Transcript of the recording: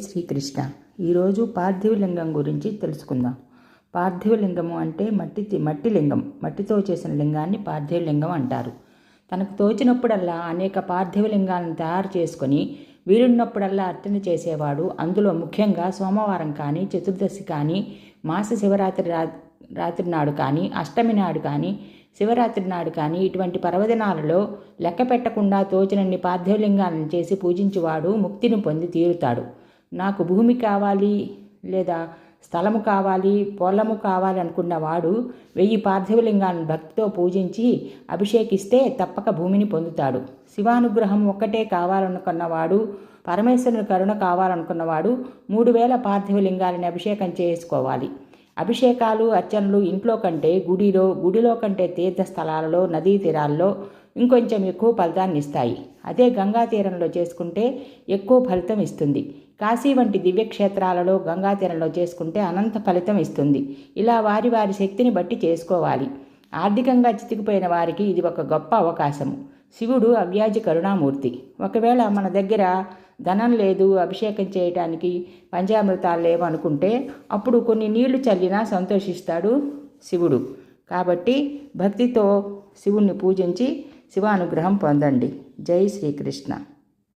శ్రీకృష్ణ. ఈరోజు పార్థివలింగం గురించి తెలుసుకుందాం. పార్థివలింగము అంటే మట్టి మట్టి లింగం. మట్టితో చేసిన లింగాన్ని పార్థివలింగం అంటారు. తనకు తోచినప్పుడల్లా అనేక పార్థివలింగాలను తయారు చేసుకొని వీలున్నప్పుడల్లా అర్చన చేసేవాడు. అందులో ముఖ్యంగా సోమవారం కానీ చతుర్దశి కానీ మాస శివరాత్రి రా రాత్రి నాడు కానీ అష్టమి నాడు కానీ శివరాత్రి నాడు కానీ ఇటువంటి పర్వదినాలలో లెక్క పెట్టకుండా తోచినన్ని పార్థివలింగాలను చేసి పూజించువాడు ముక్తిని పొంది తీరుతాడు. నాకు భూమి కావాలి లేదా స్థలము కావాలి పొలము కావాలి అనుకున్నవాడు వెయ్యి పార్థివలింగాన్ని భక్తితో పూజించి అభిషేకిస్తే తప్పక భూమిని పొందుతాడు. శివానుగ్రహం ఒక్కటే కావాలనుకున్నవాడు పరమేశ్వరుని కరుణ కావాలనుకున్నవాడు మూడు వేల పార్థివలింగాలని అభిషేకం చేసుకోవాలి. అభిషేకాలు అర్చనలు ఇంట్లో కంటే గుడిలో గుడిలో కంటే తీర్థస్థలాలలో నదీ తీరాల్లో ఇంకొంచెం ఎక్కువ ఫలితాన్ని ఇస్తాయి. అదే గంగా తీరంలో చేసుకుంటే ఎక్కువ ఫలితం ఇస్తుంది. కాశీ వంటి దివ్యక్షేత్రాలలో గంగా తీరంలో చేసుకుంటే అనంత ఫలితం ఇస్తుంది. ఇలా వారి వారి శక్తిని బట్టి చేసుకోవాలి. ఆర్థికంగా చితికిపోయిన వారికి ఇది ఒక గొప్ప అవకాశము శివుడు అవ్యాజి కరుణామూర్తి. ఒకవేళ మన దగ్గర ధనం లేదు అభిషేకం చేయటానికి పంచామృతాలు లేవు అనుకుంటే అప్పుడు కొన్ని నీళ్ళు చల్లినా సంతోషిస్తాడు శివుడు. కాబట్టి భక్తితో శివుణ్ణి పూజించి శివానుగ్రహం పొందండి. జై శ్రీకృష్ణ.